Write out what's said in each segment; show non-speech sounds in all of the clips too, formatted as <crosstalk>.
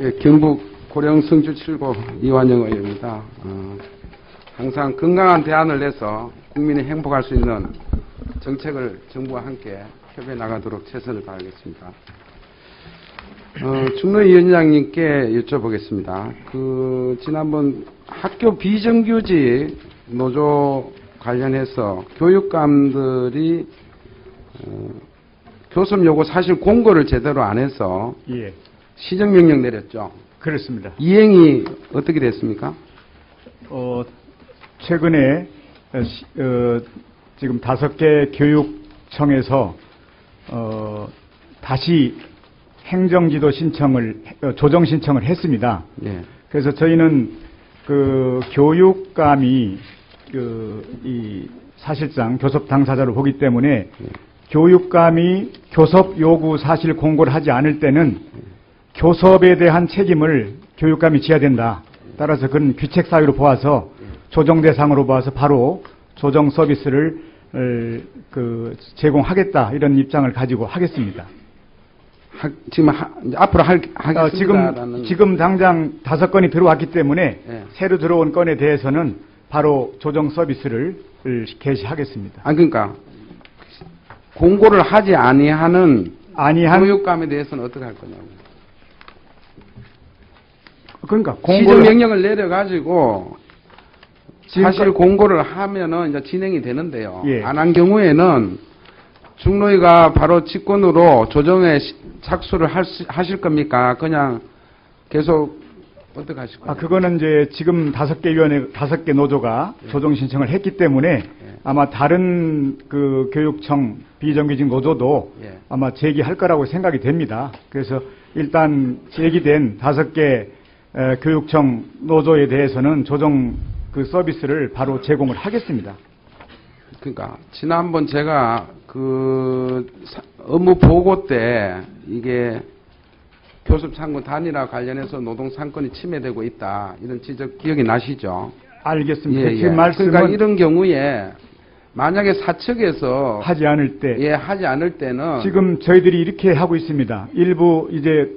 예, 경북 고령 성주 7고 이완영 의원입니다. 어, 항상 건강한 대안을 내서 국민이 행복할 수 있는 정책을 정부와 함께 협의해 나가도록 최선을 다하겠습니다. 어, 중로위원장님께 여쭤보겠습니다. 그 지난번 학교 비정규직 노조 관련해서 교육감들이 어, 교섭 요구 사실 공고를 제대로 안 해서 예, 시정명령 내렸죠. 그렇습니다. 이행이 어떻게 됐습니까? 어, 최근에 어, 시- 어, 지금 다섯 개 교육청에서 어, 다시 행정지도 신청을 어, 조정 신청을 했습니다. 예. 그래서 저희는 그 교육감이 그이 사실상 교섭 당사자로 보기 때문에 교육감이 교섭 요구 사실 공고를 하지 않을 때는 교섭에 대한 책임을 교육감이 져야 된다. 따라서 그런 규책 사유로 보아서 조정 대상으로 보아서 바로 조정 서비스를 어, 그 제공하겠다 이런 입장을 가지고 하겠습니다. 하- 지금 하- 앞으로 할, 어, 지금 지금 당장 다섯 건이 들어왔기 때문에 예. 새로 들어온 건에 대해서는 바로 조정 서비스를 개시하겠습니다. 아 그러니까 공고를 하지 아니하는 아니한 교육감에 대해서는 어떻게 할 거냐고. 그러니까 공고를 명령을 내려 가지고 지금까지- 사실 공고를 하면은 이제 진행이 되는데요. 예. 안 한 경우에는 중로위가 바로 직권으로 조정에 시- 착수를 하실 겁니까? 그냥 계속 어떻게 하실 거예요? 아 그거는 이제 지금 다섯 개 위원회 다섯 개 노조가 예. 조정 신청을 했기 때문에 아마 다른 그 교육청 비정규직 노조도 예. 아마 제기할 거라고 생각이 됩니다. 그래서 일단 제기된 다섯 개 에, 교육청 노조에 대해서는 조정 그 서비스를 바로 제공을 하겠습니다. 그러니까 지난번 제가 그 사- 업무 보고 때 이게 교섭 창구 단일화 관련해서 노동 상권이 침해되고 있다 이런 지적 기억이 나시죠? 알겠습니다. 그 말씀은 그러니까 이런 경우에 만약에 사측에서 하지 않을 때 예 하지 않을 때는 지금 저희들이 이렇게 하고 있습니다. 일부 이제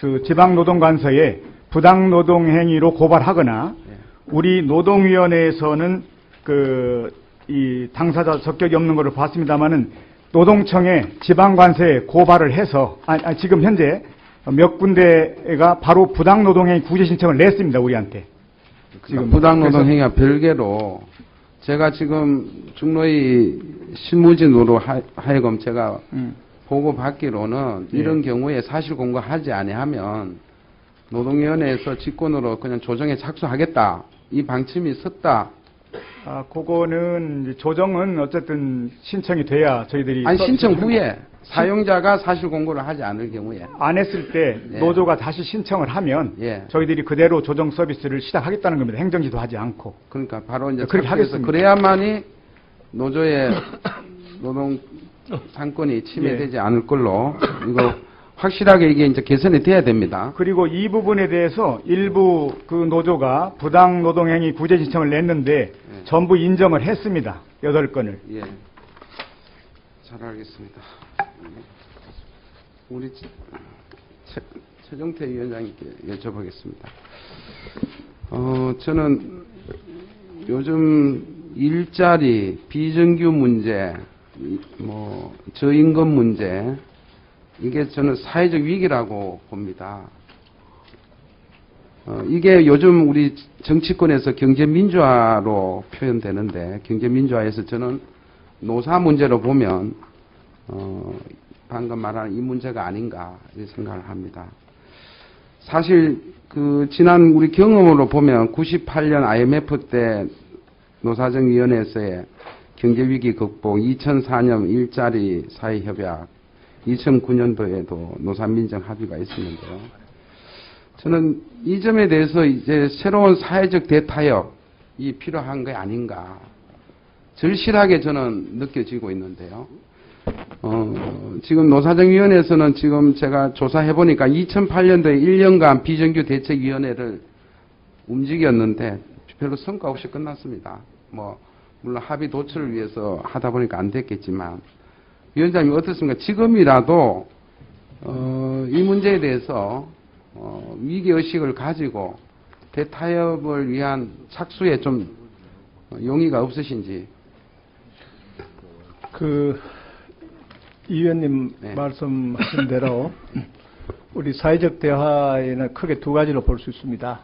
그 지방노동관서에 부당 노동 행위로 고발하거나 예. 우리 노동위원회에서는 그 이 당사자 적격이 없는 것을 봤습니다만은 노동청에 지방관서에 고발을 해서 아, 아, 지금 현재 몇 군데가 바로 부당 노동행위 구제 신청을 냈습니다 우리한테 지금 부당 노동 그래서- 행위와 별개로 제가 지금 중로의 실무진으로 하- 하여금 제가 음, 보고 받기로는 예. 이런 경우에 사실 공고하지 아니하면 노동위원회에서 직권으로 그냥 조정에 착수하겠다 이 방침이 섰다. 아 그거는 조정은 어쨌든 신청이 돼야 저희들이 아니 신청 후에 사용자가 사실 공고를 하지 않을 경우에 안 했을 때 예. 노조가 다시 신청을 하면 예. 저희들이 그대로 조정 서비스를 시작하겠다는 겁니다. 행정지도 하지 않고. 그러니까 바로 이제 그렇게 하겠습니다. 그래야만이 노조의 <coughs> 노동 상권이 침해되지 예. 않을 걸로 이거 확실하게 이게 이제 개선이 돼야 됩니다. 그리고 이 부분에 대해서 일부 그 노조가 부당 노동행위 구제 신청을 냈는데 예. 전부 인정을 했습니다. 여덟 건을. 예. 잘 알겠습니다. 우리 최, 최종태 위원장님께 여쭤보겠습니다. 어, 저는 요즘 일자리, 비정규 문제, 이- 뭐, 저임금 문제, 이게 저는 사회적 위기라고 봅니다. 어, 이게 요즘 우리 정치권에서 경제 민주화로 표현되는데 경제 민주화에서 저는 노사 문제로 보면 어, 방금 말한 이 문제가 아닌가 생각을 합니다. 사실 그 지난 우리 경험으로 보면 98년 IMF 때 노사정위원회에서의 경제 위기 극복, 2004년 일자리 사회 협약, 2009년도에도 노사민정 합의가 있었는데요. 저는 이 점에 대해서 이제 새로운 사회적 대타협이 필요한 게 아닌가. 절실하게 저는 느껴지고 있는데요. 어, 지금 노사정위원회에서는 지금 제가 조사해보니까 2008년도에 1년간 비정규 대책위원회를 움직였는데 별로 성과 없이 끝났습니다. 뭐, 물론 합의 도출을 위해서 하다 보니까 안 됐겠지만, 위원장님 어떻습니까? 지금이라도, 어, 이 문제에 대해서 어, 위기 의식을 가지고 대타협을 위한 착수에 좀 용의가 없으신지 그, 이 의원님 네. 말씀하신 대로 <laughs> 우리 사회적 대화에는 크게 두 가지로 볼 수 있습니다.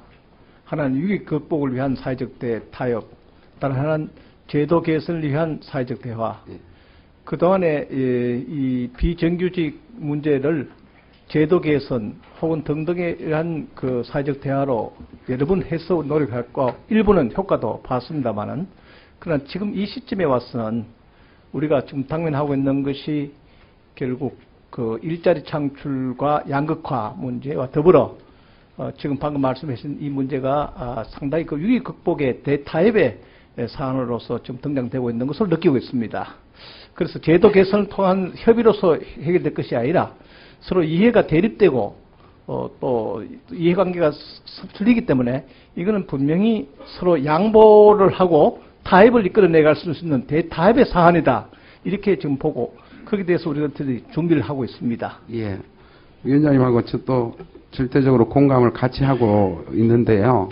하나는 위기 극복을 위한 사회적 대 타협, 다른 하나는 제도 개선을 위한 사회적 대화. 예. 그동안에 예, 이 비정규직 문제를 제도 개선 혹은 등등에 의한 그 사회적 대화로 여러 번 해서 노력했고 일부는 효과도 봤습니다만은 그러나 지금 이 시점에 와서는 우리가 지금 당면하고 있는 것이 결국 그 일자리 창출과 양극화 문제와 더불어 어, 지금 방금 말씀하신 이 문제가 아, 상당히 그 위기 극복의 대타협의 사안으로서 지금 등장되고 있는 것을 느끼고 있습니다. 그래서 제도 개선을 통한 협의로서 해결될 것이 아니라 서로 이해가 대립되고 어, 또 이해관계가 서- 틀리기 때문에 이거는 분명히 서로 양보를 하고 타협을 이끌어내갈 수 있는 대타협의 사안이다. 이렇게 지금 보고 거기에 대해서 우리가 준비를 하고 있습니다. 예. 위원장님하고 저도 절대적으로 공감을 같이 하고 있는데요.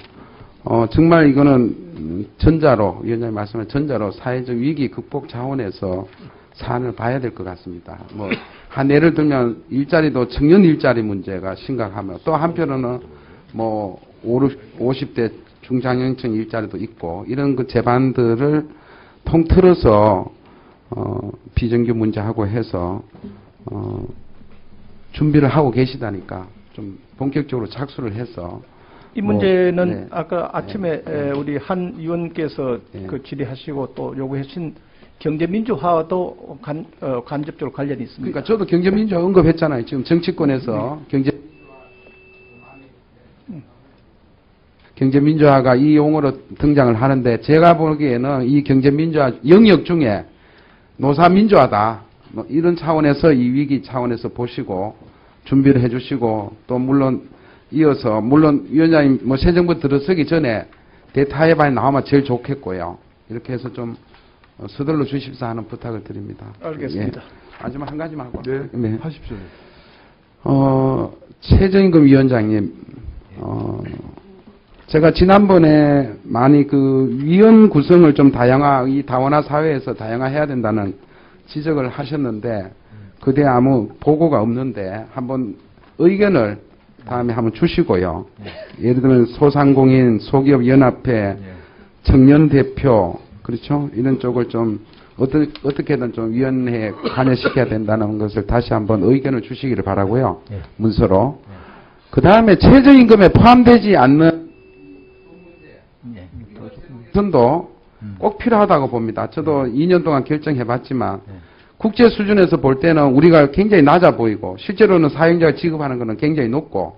어, 정말 이거는 음, 전자로, 위원장님 말씀한 전자로 사회적 위기 극복 차원에서 사안을 봐야 될 것 같습니다. 뭐, 한 예를 들면 일자리도 청년 일자리 문제가 심각하며 또 한편으로는 뭐, 50대 중장년층 일자리도 있고 이런 그 제반들을 통틀어서 어, 비정규 문제하고 해서 어, 준비를 하고 계시다니까 좀 본격적으로 착수를 해서 이 뭐, 문제는 네. 아까 아침에 네. 에, 우리 한 의원께서 네. 그 질의하시고 또 요구하신 경제 민주화와도 간, 어, 간접적으로 관련이 있습니다. 그러니까 저도 경제민주화 언급했잖아요. 지금 정치권에서 경제 경제민주화가 이 용어로 등장을 하는데 제가 보기에는 이 경제민주화 영역 중에 노사민주화다. 뭐 이런 차원에서 이 위기 차원에서 보시고 준비를 해주시고 또 물론 이어서 물론 위원장님 뭐 새 정부 들어서기 전에 대타협안이 나오면 제일 좋겠고요. 이렇게 해서 좀 어, 서둘러 주십사 하는 부탁을 드립니다. 알겠습니다. 예. 마지막 한 가지만 하고. 네, 하십시오. 어, 최정임 위원장님, 어, 제가 지난번에 많이 그 위원 구성을 좀 다양화, 이 다원화 사회에서 다양화해야 된다는 지적을 하셨는데, 그대 아무 보고가 없는데, 한번 의견을 다음에 한번 주시고요. 예를 들면 소상공인, 소기업연합회, 청년 대표, 그렇죠? 이런 쪽을 좀 어떻게, 어떻게든 좀 위원회에 관여시켜야 된다는 것을 다시 한번 의견을 주시기를 바라고요. 문서로. 그 다음에 최저임금에 포함되지 않는 선도 꼭 필요하다고 봅니다. 저도 2년 동안 결정해봤지만 국제 수준에서 볼 때는 우리가 굉장히 낮아 보이고 실제로는 사용자가 지급하는 것은 굉장히 높고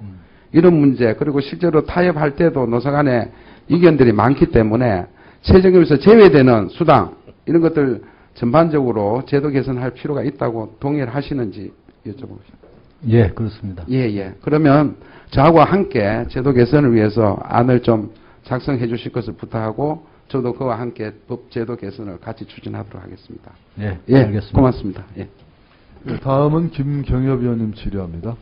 이런 문제 그리고 실제로 타협할 때도 노사 간에 이견들이 많기 때문에 최저임금에서 제외되는 수당 이런 것들 전반적으로 제도 개선할 필요가 있다고 동의를 하시는지 여쭤보겠습니다. 예, 그렇습니다. 예, 예. 그러면 저하고 함께 제도 개선을 위해서 안을 좀 작성해 주실 것을 부탁하고 저도 그와 함께 법 제도 개선을 같이 추진하도록 하겠습니다. 예, 예, 알겠습니다. 고맙습니다. 예. 네, 다음은 김경엽 의원님 질의합니다.